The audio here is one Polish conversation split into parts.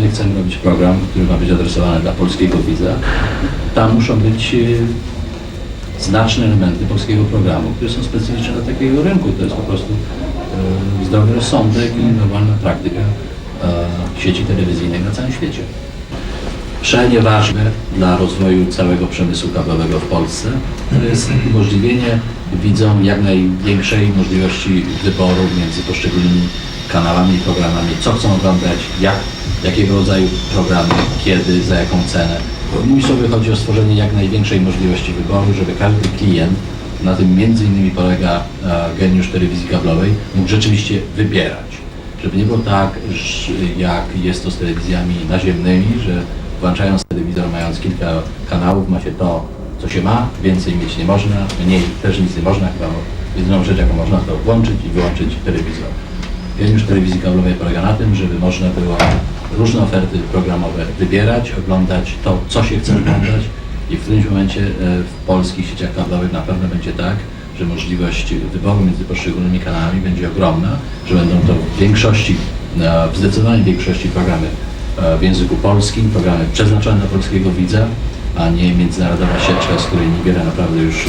my chcemy robić program, który ma być adresowany dla polskiego widza, tam muszą być e, znaczne elementy polskiego programu, które są specyficzne dla takiego rynku. To jest po prostu e, zdrowy rozsądek i normalna praktyka e, sieci telewizyjnej na całym świecie. Szalenie ważne dla rozwoju całego przemysłu kablowego w Polsce to jest umożliwienie widzom jak największej możliwości wyboru między poszczególnymi kanałami i programami, co chcą oglądać, jak, jakiego rodzaju programy, kiedy, za jaką cenę. Innymi słowy chodzi o stworzenie jak największej możliwości wyboru, żeby każdy klient, na tym między innymi polega e, geniusz telewizji kablowej, mógł rzeczywiście wybierać. Żeby nie było tak, jak jest to z telewizjami naziemnymi, że włączając telewizor, mając kilka kanałów, ma się to, co się ma, więcej mieć nie można, mniej też nic nie można, chyba jedyną rzecz, jaką można, to włączyć i wyłączyć telewizor. Geniusz telewizji kablowej polega na tym, żeby można było różne oferty programowe wybierać, oglądać to, co się chce oglądać i w którymś momencie e, w polskich sieciach kablowych na pewno będzie tak, że możliwość wyboru między poszczególnymi kanałami będzie ogromna, że będą to w większości, e, w zdecydowanej większości programy w języku polskim, programy przeznaczone dla polskiego widza, a nie międzynarodowa sieczka, z której niewiele naprawdę już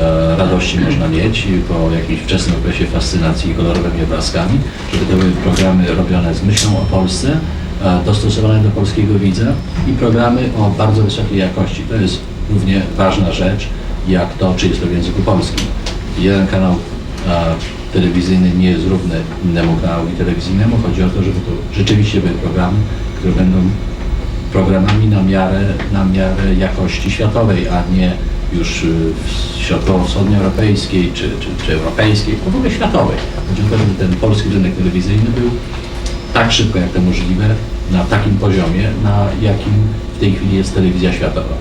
e, radości można mieć po jakimś wczesnym okresie fascynacji kolorowymi obrazkami, żeby to były programy robione z myślą o Polsce, e, dostosowane do polskiego widza i programy o bardzo wysokiej jakości. To jest równie ważna rzecz, jak to, czy jest to w języku polskim. Jeden kanał e, telewizyjny nie jest równy innemu kanałowi telewizyjnemu. Chodzi o to, żeby to rzeczywiście były programy, które będą programami na miarę, na miarę jakości światowej, a nie już y, środkowo-wschodnioeuropejskiej czy, czy, czy europejskiej, w ogóle światowej. Chodzi o to, żeby ten polski rynek telewizyjny był tak szybko jak to możliwe, na takim poziomie, na jakim w tej chwili jest telewizja światowa.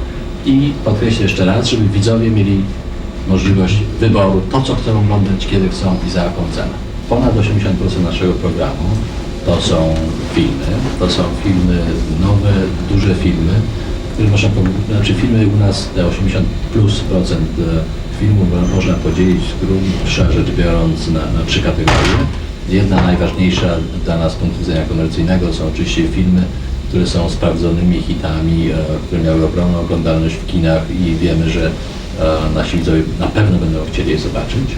I podkreślę jeszcze raz, żeby widzowie mieli możliwość wyboru, to co chcą oglądać, kiedy chcą i za jaką cenę. Ponad 80% naszego programu to są filmy, to są filmy nowe, duże filmy, które można znaczy filmy u nas te 80 plus procent e, filmów mo- można podzielić grubsza rzecz biorąc na, na trzy kategorie. Jedna najważniejsza dla nas z punktu widzenia komercyjnego są oczywiście filmy, które są sprawdzonymi hitami, e, które miały ogromną oglądalność w kinach i wiemy, że e, nasi widzowie na pewno będą chcieli je zobaczyć.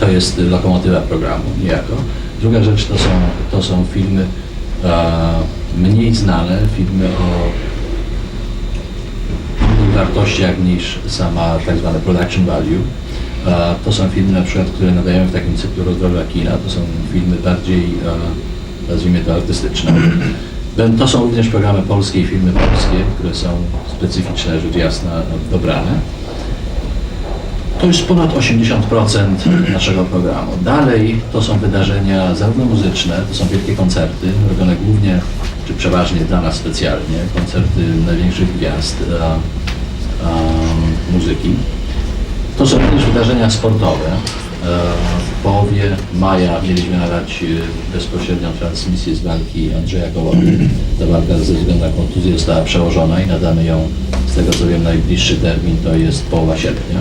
To jest lokomotywa programu niejako. Druga rzecz to są, to są filmy mniej znane, filmy o innych wartościach niż sama tak zwane production value. To są filmy na przykład, które nadają w takim cyklu rozwoju kina, to są filmy bardziej, nazwijmy to artystyczne. To są również programy polskie i filmy polskie, które są specyficzne, rzecz jasna, dobrane. To już ponad 80% naszego programu. Dalej to są wydarzenia zarówno muzyczne, to są wielkie koncerty, robione głównie czy przeważnie dla nas specjalnie, koncerty największych gwiazd e, e, muzyki. To są również wydarzenia sportowe. E, W połowie maja mieliśmy nadać e, bezpośrednią transmisję z walki Andrzeja Gołody. Ta walka ze względu na kontuzję została przełożona i nadamy ją, z tego co wiem, najbliższy termin to jest połowa sierpnia.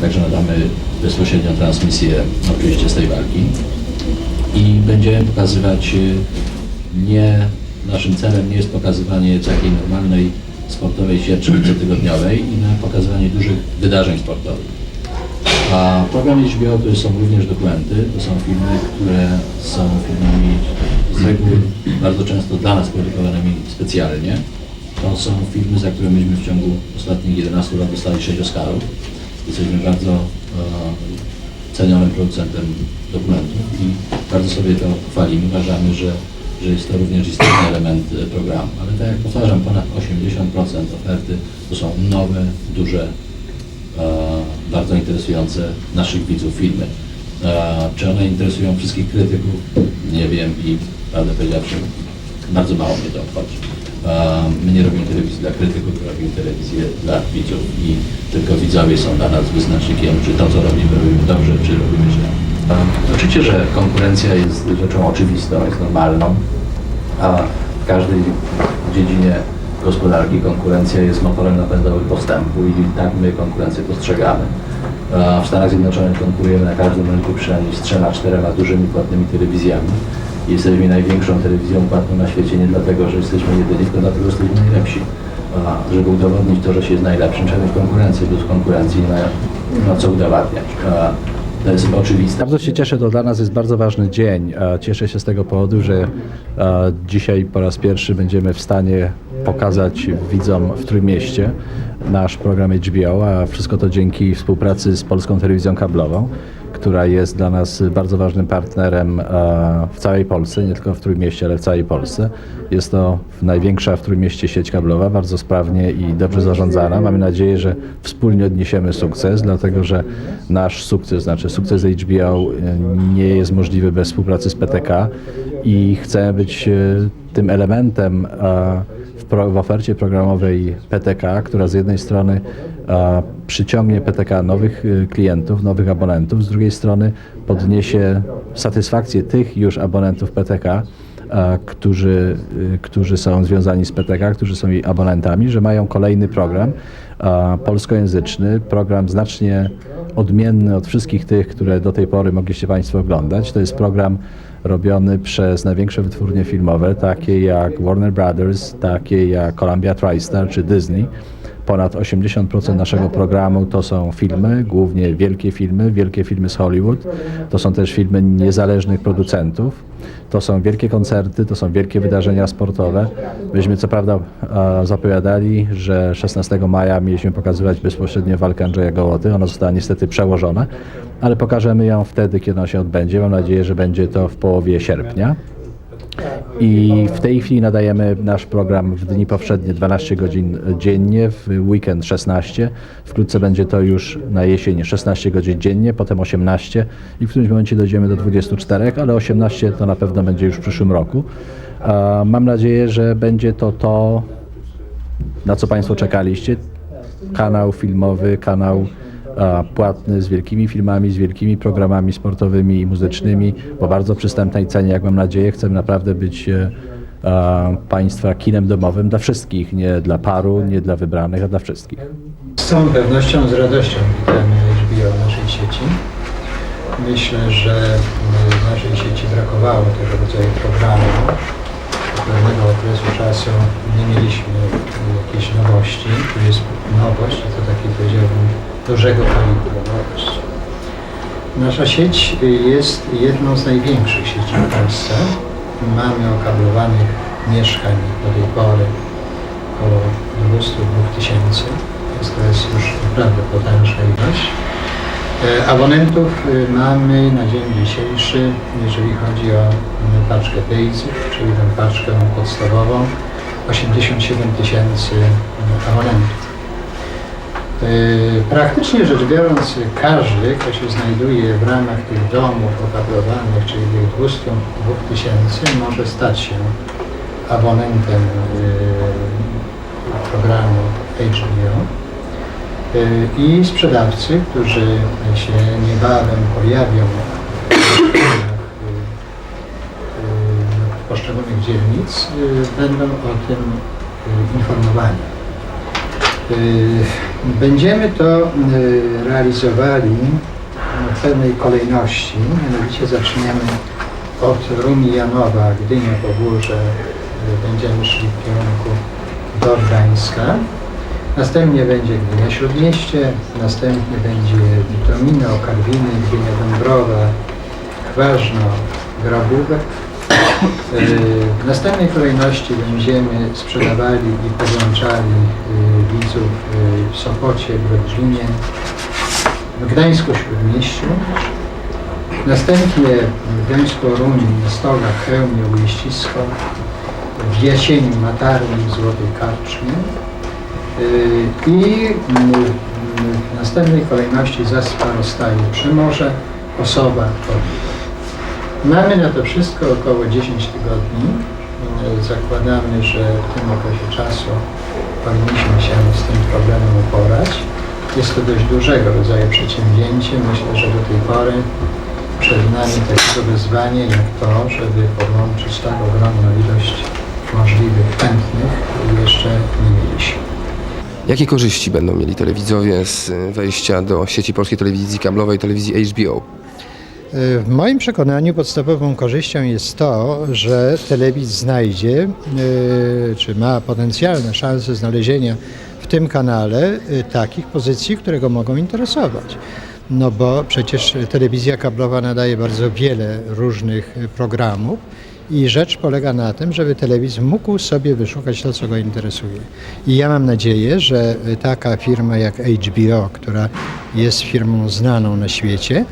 Także nadamy bezpośrednią transmisję oczywiście z tej walki i będziemy pokazywać y, nie, naszym celem nie jest pokazywanie takiej normalnej sportowej sieczki cotygodniowej i na pokazywanie dużych wydarzeń sportowych. A program HBO to są również dokumenty, to są filmy, które są filmami z reguły bardzo często dla nas produkowanymi specjalnie. To są filmy, za które myśmy w ciągu ostatnich 11 lat dostali 6 Oscarów. Jesteśmy bardzo e, cenionym producentem dokumentów i bardzo sobie to chwalimy. Uważamy, że, że jest to również istotny element e, programu. Ale tak jak powtarzam, ponad 80% oferty to są nowe, duże, e, bardzo interesujące naszych widzów filmy. E, czy one interesują wszystkich krytyków? Nie wiem i prawdę powiedziawszy, bardzo mało mnie to obchodzi. My nie robimy telewizji dla krytyków, robimy telewizję dla widzów i tylko widzowie są dla nas wyznacznikiem, czy to, co robimy, robimy dobrze, czy robimy źle. Oczywiście, że konkurencja jest rzeczą oczywistą, jest normalną, a w każdej dziedzinie gospodarki konkurencja jest motorem napędowym postępu i tak my konkurencję postrzegamy. W Stanach Zjednoczonych konkurujemy na każdym rynku przynajmniej z trzema, czterema dużymi płatnymi telewizjami Jesteśmy największą telewizją płatną na świecie nie dlatego, że jesteśmy jedyni, tylko dlatego, że jesteśmy najlepsi. A żeby udowodnić to, że się jest najlepszym, trzeba mieć konkurencję. Bez konkurencji nie ma co udowadniać. A to jest oczywiste. Bardzo się cieszę, to dla nas jest bardzo ważny dzień. Cieszę się z tego powodu, że dzisiaj po raz pierwszy będziemy w stanie pokazać widzom w Trójmieście nasz program HBO, a wszystko to dzięki współpracy z Polską Telewizją Kablową, która jest dla nas bardzo ważnym partnerem a, w całej Polsce, nie tylko w Trójmieście, ale w całej Polsce. Jest to największa w Trójmieście sieć kablowa, bardzo sprawnie i dobrze zarządzana. Mamy nadzieję, że wspólnie odniesiemy sukces, dlatego że nasz sukces, znaczy sukces HBO e, nie jest możliwy bez współpracy z PTK i chcemy być e, tym elementem e, w, ofercie programowej PTK, która z jednej strony przyciągnie PTK nowych e, klientów, nowych abonentów, z drugiej strony podniesie satysfakcję tych już abonentów PTK, którzy, y, którzy są związani z PTK, którzy są jej abonentami, że mają kolejny program polskojęzyczny, program znacznie odmienny od wszystkich tych, które do tej pory mogliście Państwo oglądać. To jest program robiony przez największe wytwórnie filmowe, takie jak Warner Brothers, takie jak Columbia TriStar czy Disney. Ponad 80% naszego programu to są filmy, głównie wielkie filmy, wielkie filmy z Hollywood. To są też filmy niezależnych producentów. To są wielkie koncerty, to są wielkie wydarzenia sportowe. Myśmy co prawda zapowiadali, że 16 maja mieliśmy pokazywać bezpośrednio walkę Andrzeja Gołoty. Ona została niestety przełożona, ale pokażemy ją wtedy, kiedy ona się odbędzie. Mam nadzieję, że będzie to w połowie sierpnia. I w tej chwili nadajemy nasz program w dni powszednie 12 godzin dziennie, w weekend 16. Wkrótce będzie to już na jesień 16 godzin dziennie, potem 18 i w którymś momencie dojdziemy do 24, ale 18 to na pewno będzie już w przyszłym roku. Mam nadzieję, że będzie to to, na co Państwo czekaliście. Kanał filmowy, kanał płatny z wielkimi filmami, z wielkimi programami sportowymi i muzycznymi, po bardzo przystępnej cenie, jak mam nadzieję. Chcemy naprawdę być e, Państwa kinem domowym dla wszystkich, nie dla paru, nie dla wybranych, a dla wszystkich. Z całą pewnością, z radością witamy HBO w naszej sieci. Myślę, że w naszej sieci brakowało tego rodzaju programu. Do pewnego okresu czasu nie mieliśmy jakiejś nowości. Tu jest nowość, to takiej powiedziałbym dużego kalibru. Nasza sieć jest jedną z największych sieci w Polsce. Mamy okablowanych mieszkań do tej pory około 22 tysięcy. To jest już naprawdę potężna ilość. E, Abonentów y, mamy na dzień dzisiejszy, jeżeli chodzi o mm, paczkę basic, czyli tę paczkę podstawową, 87 tysięcy abonentów. E, Praktycznie rzecz biorąc, każdy, kto się znajduje w ramach tych domów okablowanych, czyli tych 202 tysięcy, może stać się abonentem y, programu HBO. Y, I sprzedawcy, którzy się niebawem pojawią w poszczególnych dzielnic, będą o tym informowani. Będziemy to y, realizowali w pewnej kolejności, mianowicie zaczniemy od Rumijanowa, Gdynia, Pogórze, będziemy szli w kierunku do Gdańska. Następnie będzie Gdynia Śródmieście, następnie będzie Witomino, Karwiny, Gdynia Dąbrowa, Chważno, Grabówek. W następnej kolejności będziemy sprzedawali i podłączali y, widzów y, w Sopocie, Brodźinie, w Gdańsku Śródmieściu, następnie w Gdańsku-Runi, Stogach, Chełmie, Ujeścisko, w Jasieniu, Matarni, Złotej Karczmie y, i mm, w następnej kolejności Zaspa, Rozstaje, Przymorze, Osoba, Chodnik. Mamy na to wszystko około 10 tygodni. Zakładamy, że w tym okresie czasu powinniśmy się z tym problemem uporać. Jest to dość dużego rodzaju przedsięwzięcie. Myślę, że do tej pory przed nami takiego wyzwanie jak to, żeby podłączyć tak ogromną ilość możliwych chętnych jeszcze nie mieliśmy. Jakie korzyści będą mieli telewidzowie z wejścia do sieci polskiej telewizji kablowej, telewizji HBO? W moim przekonaniu podstawową korzyścią jest to, że telewizja znajdzie, e, czy ma potencjalne szanse znalezienia w tym kanale e, takich pozycji, które go mogą interesować. No bo przecież telewizja kablowa nadaje bardzo wiele różnych programów i rzecz polega na tym, żeby telewizor mógł sobie wyszukać to, co go interesuje. I ja mam nadzieję, że taka firma jak HBO, która jest firmą znaną na świecie,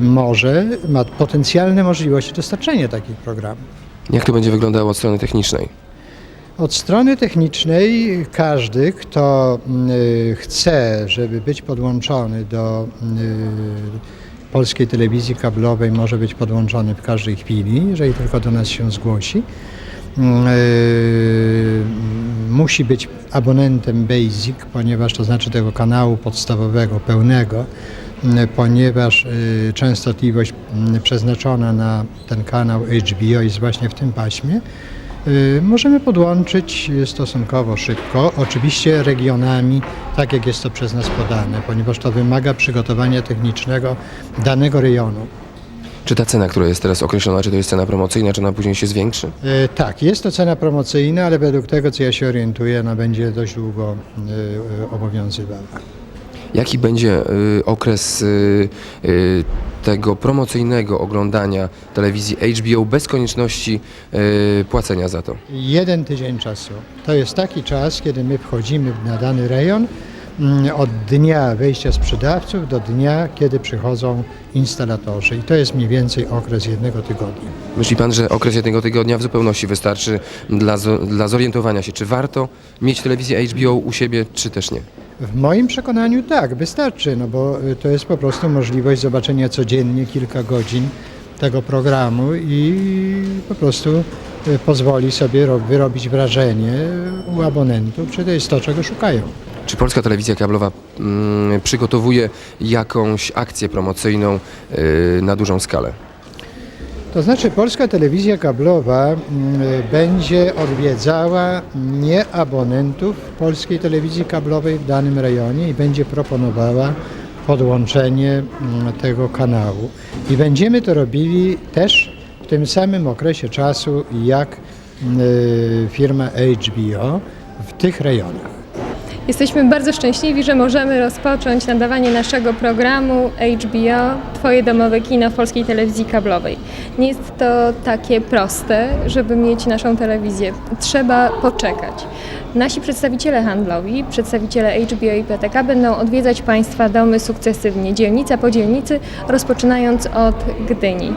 może, ma potencjalne możliwości dostarczenia takich programów. Jak to będzie wyglądało od strony technicznej? Od strony technicznej każdy, kto y, chce, żeby być podłączony do y, polskiej telewizji kablowej, może być podłączony w każdej chwili, jeżeli tylko do nas się zgłosi. Y, Musi być abonentem Basic, ponieważ to znaczy tego kanału podstawowego, pełnego, y, ponieważ y, częstotliwość y, przeznaczona na ten kanał HBO jest właśnie w tym paśmie. Y, Możemy podłączyć stosunkowo szybko, oczywiście regionami, tak jak jest to przez nas podane, ponieważ to wymaga przygotowania technicznego danego rejonu. Czy ta cena, która jest teraz określona, czy to jest cena promocyjna, czy ona później się zwiększy? Y, Tak, jest to cena promocyjna, ale według tego, co ja się orientuję, ona będzie dość długo y, y, obowiązywała. Jaki będzie y, okres y, y, tego promocyjnego oglądania telewizji HBO bez konieczności płacenia za to? Jeden tydzień czasu. To jest taki czas, kiedy my wchodzimy na dany rejon mm, od dnia wejścia sprzedawców do dnia, kiedy przychodzą instalatorzy. I to jest mniej więcej okres jednego tygodnia. Myśli Pan, że okres jednego tygodnia w zupełności wystarczy dla, dla zorientowania się, czy warto mieć telewizję HBO u siebie, czy też nie? W moim przekonaniu tak, wystarczy, no bo y, to jest po prostu możliwość zobaczenia codziennie kilka godzin tego programu i po prostu y, pozwoli sobie ro- wyrobić wrażenie u abonentów, czy to jest to, czego szukają. Czy polska telewizja kablowa mm, przygotowuje jakąś akcję promocyjną y, na dużą skalę? To znaczy polska telewizja kablowa mm, będzie odwiedzała nie abonentów polskiej telewizji kablowej w danym rejonie i będzie proponowała podłączenie mm, tego kanału. I będziemy to robili też w tym samym okresie czasu jak mm, firma HBO w tych rejonach. Jesteśmy bardzo szczęśliwi, że możemy rozpocząć nadawanie naszego programu HBO Twoje domowe kino w polskiej telewizji kablowej. Nie jest to takie proste, żeby mieć naszą telewizję. Trzeba poczekać. Nasi przedstawiciele handlowi, przedstawiciele HBO i PTK będą odwiedzać Państwa domy sukcesywnie, dzielnica po dzielnicy, rozpoczynając od Gdyni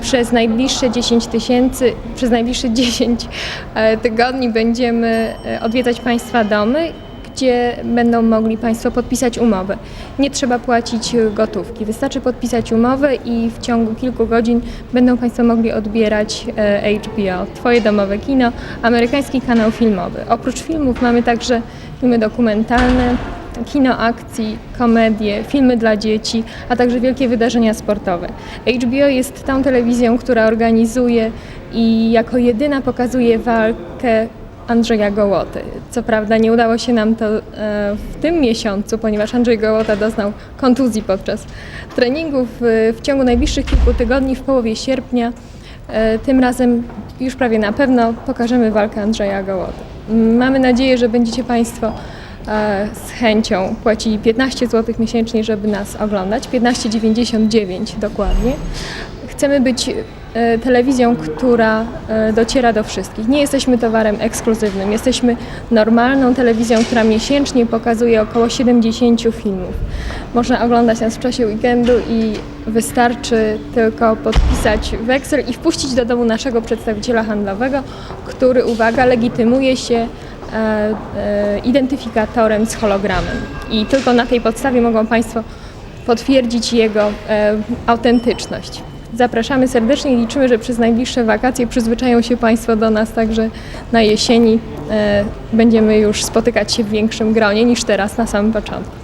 przez najbliższe 10 tysięcy, przez najbliższe 10 e, tygodni będziemy e, odwiedzać Państwa domy, gdzie będą mogli Państwo podpisać umowę. Nie trzeba płacić e, gotówki, wystarczy podpisać umowę i w ciągu kilku godzin będą Państwo mogli odbierać e, HBO, Twoje domowe kino, amerykański kanał filmowy. Oprócz filmów mamy także filmy dokumentalne, kino akcji, komedie, filmy dla dzieci, a także wielkie wydarzenia sportowe. HBO jest tą telewizją, która organizuje i jako jedyna pokazuje walkę Andrzeja Gołoty. Co prawda nie udało się nam to e, w tym miesiącu, ponieważ Andrzej Gołota doznał kontuzji podczas treningów. W, w ciągu najbliższych kilku tygodni, w połowie sierpnia, e, tym razem już prawie na pewno pokażemy walkę Andrzeja Gołoty. Mamy nadzieję, że będziecie Państwo e, z chęcią płacili 15 zł miesięcznie, żeby nas oglądać, 15,99 dokładnie. Chcemy być e, telewizją, która e, dociera do wszystkich. Nie jesteśmy towarem ekskluzywnym, jesteśmy normalną telewizją, która miesięcznie pokazuje około 70 filmów. Można oglądać nas w czasie weekendu i wystarczy tylko podpisać weksel i wpuścić do domu naszego przedstawiciela handlowego, który, uwaga, legitymuje się e, identyfikatorem z hologramem. I tylko na tej podstawie mogą Państwo potwierdzić jego autentyczność. Zapraszamy serdecznie i liczymy, że przez najbliższe wakacje przyzwyczają się Państwo do nas, także na jesieni e, będziemy już spotykać się w większym gronie niż teraz na samym początku.